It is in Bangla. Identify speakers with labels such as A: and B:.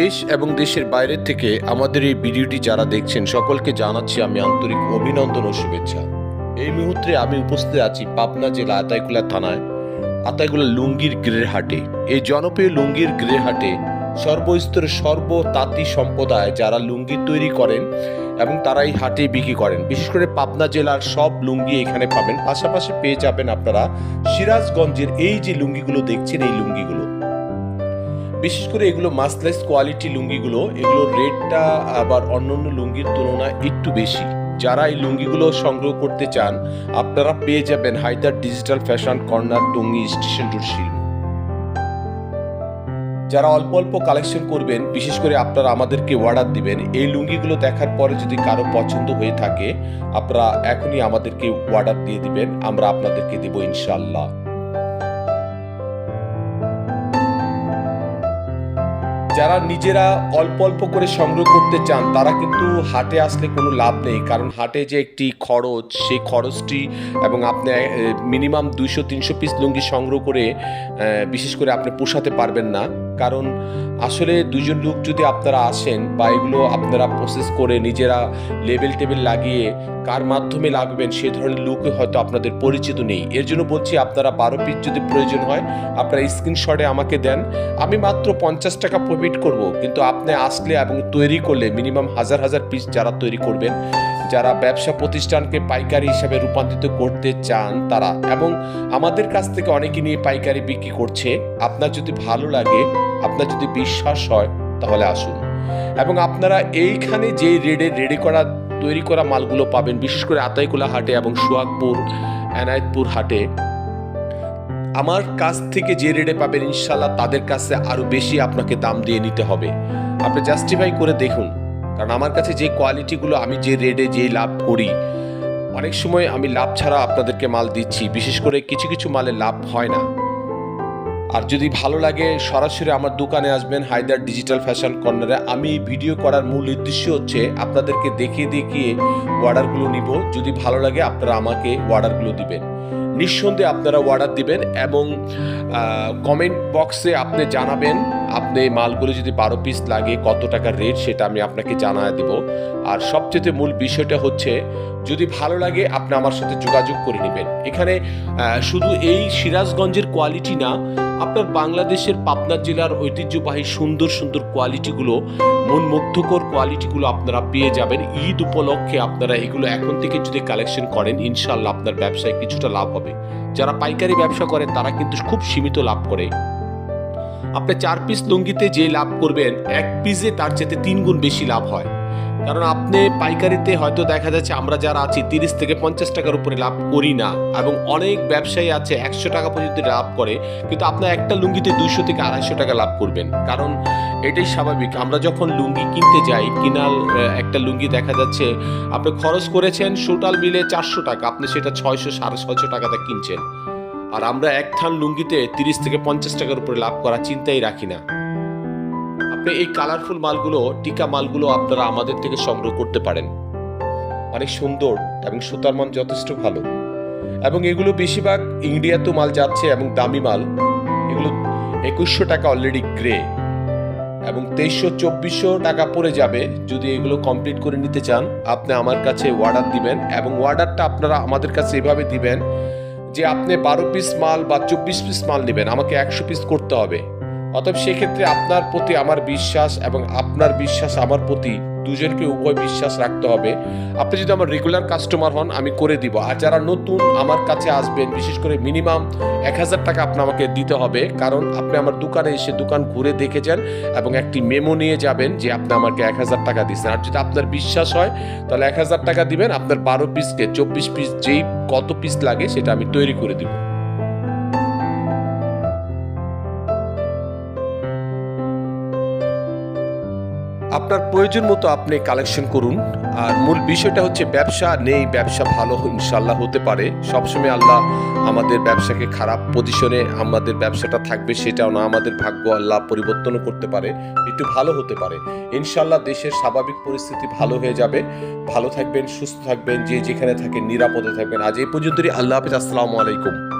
A: দেশ এবং দেশের বাইরের থেকে আমাদের এই ভিডিওটি যারা দেখছেন, সকলকে জানাচ্ছি আমি আন্তরিক অভিনন্দন ও শুভেচ্ছা। এই মুহূর্তে আমি উপস্থিত আছি পাবনা জেলা আতাইকুলা থানায়, আতাইকুলা লুঙ্গির গ্রের হাটে। এই জনপ্রিয় লুঙ্গির গ্রের হাটে সর্বস্তরের সর্বতাঁতি সম্প্রদায় যারা লুঙ্গি তৈরি করেন এবং তারা এই হাটে বিক্রি করেন। বিশেষ করে পাবনা জেলার সব লুঙ্গি এখানে পাবেন। পাশাপাশি পেয়ে যাবেন আপনারা সিরাজগঞ্জের এই যে লুঙ্গিগুলো দেখছেন, এই লুঙ্গিগুলো। বিশেষ করে এগুলো মাসলেস কোয়ালিটি লুঙ্গিগুলো, এগুলোর রেটটা আবার অন্যান্য লুঙ্গির তুলনায় একটু বেশি। যারা এই লুঙ্গিগুলো সংগ্রহ করতে চান, আপনারা পেয়ে যাবেন Haidar digital fashion corner Tongi station road শিল্প যারা অল্প অল্প কালেকশন করবেন, বিশেষ করে আপনারা আমাদেরকে অর্ডার দিবেন, এই লুঙ্গিগুলো দেখার পরে যদি কারও পছন্দ হয়ে থাকে, আপনারা এখনই আমাদেরকে অর্ডার দিয়ে দিবেন, আমরা আপনাদেরকে দেবো ইনশাল্লাহ যারা নিজেরা অল্প অল্প করে সংগ্রহ করতে চান, তারা কিন্তু হাটে আসলে কোনো লাভ নেই। কারণ হাটে যে একটি খরচ, সেই খরচটি এবং আপনি মিনিমাম দুইশো, তিনশো পিস লুঙ্গি সংগ্রহ করে বিশেষ করে আপনি পোষাতে পারবেন না। কারণ আসলে দুজন লোক যদি আপনারা আসেন বা এগুলো আপনারা প্রসেস করে নিজেরা লেবেল টেবিল লাগিয়ে কার মাধ্যমে লাগবেন সে ধরনের লোক হয়তো আপনাদের পরিচিত নেই। এর জন্য বলছি আপনারা বারো পিস যদি প্রয়োজন হয়, আপনারা স্ক্রিনশটে আমাকে দেন। আমি মাত্র পঞ্চাশ টাকা প্রফিট করব, কিন্তু আপনি আসলে এবং তৈরি করলে মিনিমাম হাজার হাজার পিস যারা তৈরি করবেন, যারা ব্যবসা প্রতিষ্ঠানকে পাইকারি হিসাবে রূপান্তরিত করতে চান তারা, এবং আমাদের কাছ থেকে অনেকে নিয়ে পাইকারি বিক্রি করছে, আপনার যদি ভালো লাগে আপনার যদি বিশ্বাস হয়, তাহলে আসুন। এবং আপনারা এইখানে যেই রেডে, রেডি করা, তৈরি করা মালগুলো পাবেন, বিশেষ করে আতাইকুলা হাটে এবং সোহাগপুর, এনায়েতপুর হাটে, আমার কাছ থেকে যে রেটে পাবেন ইনশাল্লাহ তাদের কাছে আরও বেশি আপনাকে দাম দিয়ে নিতে হবে। আপনি জাস্টিফাই করে দেখুন, কারণ আমার কাছে যে কোয়ালিটিগুলো আমি যে রেটে যে লাভ করি, অনেক সময় আমি লাভ ছাড়া আপনাদেরকে মাল দিচ্ছি, বিশেষ করে কিছু কিছু মালে লাভ হয় না। আর যদি ভালো লাগে, সরাসরি আমার দোকানে আসবেন, হায়দার ডিজিটাল ফ্যাশন কর্নারে আমি ভিডিও করার মূল উদ্দেশ্য হচ্ছে আপনাদেরকে দেখিয়ে দেখিয়ে অর্ডারগুলো নিব। যদি ভালো লাগে, আপনারা আমাকে অর্ডারগুলো দিবেন। নিঃসন্দেহে আপনারা অর্ডার দিবেন এবং কমেন্ট বক্সে আপনি জানাবেন, আপনি মালগুলো যদি বারো পিস লাগে, কত টাকা রেট সেটা আমি আপনাকে জানায় দেব। আর সবচেয়ে মূল বিষয়টা হচ্ছে, যদি ভালো লাগে, আপনি আমার সাথে যোগাযোগ করে নেবেন। এখানে শুধু এই সিরাজগঞ্জের কোয়ালিটি না, আপনার বাংলাদেশের পাবনা জেলার ঐতিহ্যবাহী সুন্দর সুন্দর কোয়ালিটিগুলো মন মুগ্ধকর কোয়ালিটিগুলো আপনারা পেয়ে যাবেন। ঈদ উপলক্ষে আপনারা এগুলো এখন থেকে যদি কালেকশন করেন ইনশাল্লাহ আপনার ব্যবসায় কিছুটা লাভ হবে। যারা পাইকারি ব্যবসা করে, তারা কিন্তু খুব সীমিত লাভ করে। আপনি চার পিস লুঙ্গিতে যে লাভ করবেন, এক পিসে তার চেয়ে তিন গুণ বেশি লাভ হয়। কারণ আপনি পাইকারিতে হয়তো দেখা যাচ্ছে আমরা যারা আছি, তিরিশ থেকে পঞ্চাশ টাকার উপরে লাভ করি না এবং অনেক ব্যবসায়ী আছে একশো টাকা পর্যন্ত লাভ করে, কিন্তু আপনার একটা লুঙ্গিতে দুইশো থেকে আড়াইশো টাকা লাভ করবেন। কারণ এটাই স্বাভাবিক, আমরা যখন লুঙ্গি কিনতে যাই কিনাল একটা লুঙ্গি দেখা যাচ্ছে, আপনি খরচ করেছেন টোটাল বিলে চারশো টাকা, আপনি সেটা ছয়শো, সাড়ে ছয়শো টাকাতে কিনছেন। আর আমরা এক থান লুঙ্গিতে তিরিশ থেকে পঞ্চাশ টাকার উপরে লাভ করার চিন্তাই রাখি না। আপনি এই কালারফুল মালগুলো, টিকা মালগুলো আপনারা আমাদের থেকে সংগ্রহ করতে পারেন। অনেক সুন্দর এবং সুতার মান যথেষ্ট ভালো। এবং এগুলো বেশিরভাগ ইন্ডিয়াতেও মাল যাচ্ছে এবং দামি মাল। এগুলো একুশশো টাকা অলরেডি গ্রে এবং তেইশশো, চব্বিশশো টাকা পড়ে যাবে যদি এগুলো কমপ্লিট করে নিতে চান। আপনি আমার কাছে অর্ডার দিবেন এবং অর্ডারটা আপনারা আমাদের কাছে এভাবে দিবেন যে আপনি বারো পিস মাল বা চব্বিশ পিস মাল নেবেন। আমাকে একশো পিস করতে হবে। অতএব সেক্ষেত্রে আপনার প্রতি আমার বিশ্বাস এবং আপনার বিশ্বাস আমার প্রতি দুজনকে উভয় বিশ্বাস রাখতে হবে। আপনি যদি আমার রেগুলার কাস্টমার হন, আমি করে দিব। আর যারা নতুন আমার কাছে আসবেন, বিশেষ করে মিনিমাম এক হাজার টাকা আপনি আমাকে দিতে হবে, কারণ আপনি আমার দোকানে এসে দোকান ঘুরে দেখে যান এবং একটি মেমো নিয়ে যাবেন যে আপনি আমাকে এক হাজার টাকা দিচ্ছেন। আর যদি আপনার বিশ্বাস হয়, তাহলে এক হাজার টাকা দিবেন। আপনার বারো পিসকে চব্বিশ পিস যেই কত পিস লাগে, সেটা আমি তৈরি করে দিব। আপনার প্রয়োজন মতো আপনি কালেকশন করুন। আর মূল বিষয়টা হচ্ছে ব্যবসা নেই, ব্যবসা ভালো ইনশাল্লাহ হতে পারে। সবসময় আল্লাহ আমাদের ব্যবসাকে খারাপ পজিশনে আমাদের ব্যবসাটা থাকবে, সেটাও না। আমাদের ভাগ্য আল্লাহ পরিবর্তনও করতে পারে। একটু ভালো হতে পারে। ইনশাল্লাহ দেশের স্বাভাবিক পরিস্থিতি ভালো হয়ে যাবে। ভালো থাকবেন, সুস্থ থাকবেন, যে যেখানে থাকেন, নিরাপদে থাকবেন। আজ এই পর্যন্তই। আল্লাহ হাফিজ। আসসালামু আলাইকুম।